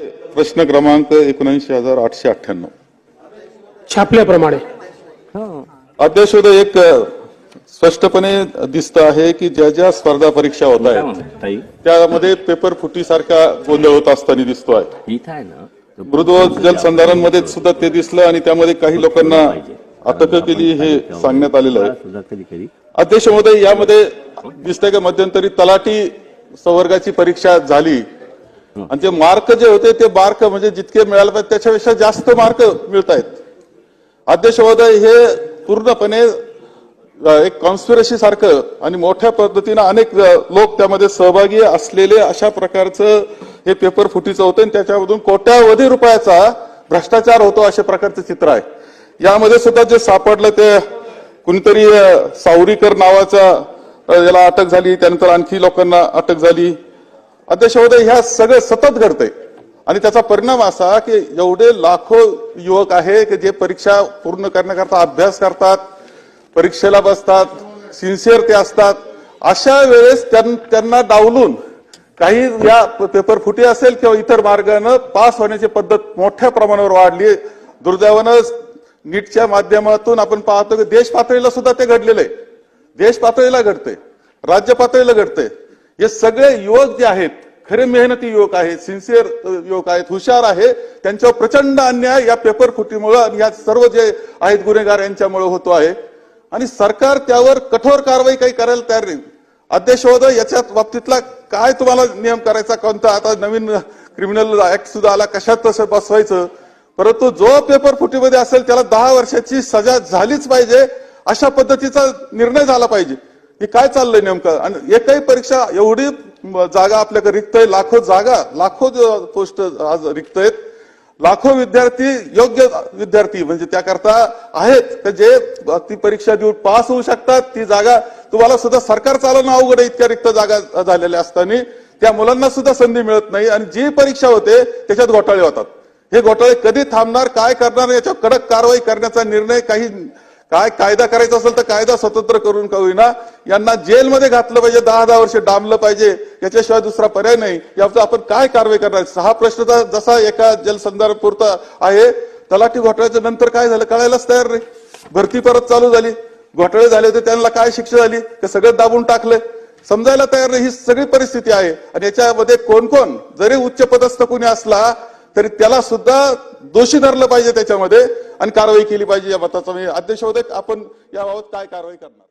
प्रश्न क्रमांक एकोणऐंशी हजार आठशे अठ्ठ्याण्णव. छापल्याप्रमाणे. अध्यक्ष महोदय, एक स्पष्टपणे दिसतं आहे की ज्या ज्या स्पर्धा परीक्षा होत आहेत त्यामध्ये पेपर फुटीसारखा गोंधळ होत असताना दिसतोय इथं आहे मृद जलसंधारणमध्ये सुद्धा ते दिसलं आणि त्यामध्ये काही लोकांना अटक केली हे सांगण्यात आलेलं आहे. अध्यक्ष महोदय यामध्ये दिसतंय का मध्यंतरी तलाठी संवर्गाची परीक्षा झाली. आणि ते मार्क जे होते ते मार्क म्हणजे जितके मिळाले पाहिजे त्याच्यापेक्षा जास्त मार्क मिळत आहेत अध्यक्ष महोदय हे पूर्णपणे एक कॉन्स्पिरसी सारखं आणि मोठ्या पद्धतीनं अनेक लोक त्यामध्ये सहभागी असलेले अशा प्रकारचं हे पेपर फुटीचं होतं आणि त्याच्यामधून कोट्यावधी रुपयाचा भ्रष्टाचार होतो अशा प्रकारचं चित्र आहे. यामध्ये सुद्धा जे सापडलं ते कुणीतरी सावरीकर नावाचा याला अटक झाली त्यानंतर आणखी लोकांना अटक झाली. अध्यक्ष ह्या सगळं सतत घडतंय. आणि त्याचा परिणाम असा की एवढे लाखो युवक आहे की जे परीक्षा पूर्ण करण्याकरता अभ्यास करतात परीक्षेला बसतात सिन्सिअर ते असतात. अशा वेळेस त्यां- त्यांना डावलून काही या पेपर फुटी असेल किंवा इतर मार्गानं पास होण्याची पद्धत मोठ्या प्रमाणावर वाढली. दुर्दैवानं नीटच्या माध्यमातून आपण पाहतो की देश पातळीला सुद्धा ते घडलेलं आहे. देश पातळीला घडते राज्य पातळीला घडते हे सगळे युवक जे आहेत खरे मेहनती युवक आहेत सिन्सिअर युवक आहेत हुशार आहे त्यांच्यावर प्रचंड अन्याय या पेपर फुटीमुळे आणि या सर्व जे आहेत गुन्हेगार यांच्यामुळे होतो आहे. आणि सरकार त्यावर कठोर कारवाई काही करायला तयार नाही. अध्यक्ष महोदय याच्या बाबतीतला काय तुम्हाला नियम करायचा कोणता? आता नवीन क्रिमिनल ऍक्ट सुद्धा आला कशात तसं बसवायचं? परंतु जो पेपर फुटीमध्ये असेल त्याला दहा वर्षाची सजा झालीच पाहिजे अशा पद्धतीचा निर्णय झाला पाहिजे. हे काय चाललंय नेमकं? आणि एकही परीक्षा एवढी जागा आपल्याकडे रिक्त आहे लाखो जागा लाखो पोस्ट आज रिक्त आहेत लाखो विद्यार्थी योग्य विद्यार्थी म्हणजे त्याकरता आहेत जे ती परीक्षा देऊन पास होऊ शकतात ती जागा तुम्हाला सुद्धा सरकार चालवणं अवघड आहे इतक्या रिक्त जागा झालेल्या असताना. त्या मुलांना सुद्धा संधी मिळत नाही आणि जी परीक्षा होते त्याच्यात घोटाळे होतात. हे घोटाळे कधी थांबणार काय करणार याच्यावर कडक कारवाई करण्याचा निर्णय काही काय कायदा करायचा असेल तर कायदा स्वतंत्र करून का होईना यांना जेलमध्ये घातलं पाहिजे दहा दहा वर्ष डांबलं पाहिजे याच्याशिवाय दुसरा पर्याय नाही. याचा आपण काय कारवाई करणार? सहा प्रश्न जसा एका जलसंधारपुरता आहे तलाठी घोटाळ्याच्या नंतर काय झालं कळायलाच तयार नाही. भरती परत चालू झाली. घोटाळे झाले होते त्यांना काय शिक्षा झाली? ते सगळं दाबून टाकलं. समजायला तयार नाही ही सगळी परिस्थिती आहे. आणि याच्यामध्ये कोण कोण जरी उच्च पदस्थ कोणी असला तरी त्याला सुद्धा दोषी धरलं पाहिजे त्याच्यामध्ये. आणि कारवाई केली पाहिजे या मताचा. मी म्हणजे अध्यक्ष होते आपण याबाबत काय कारवाई करणार?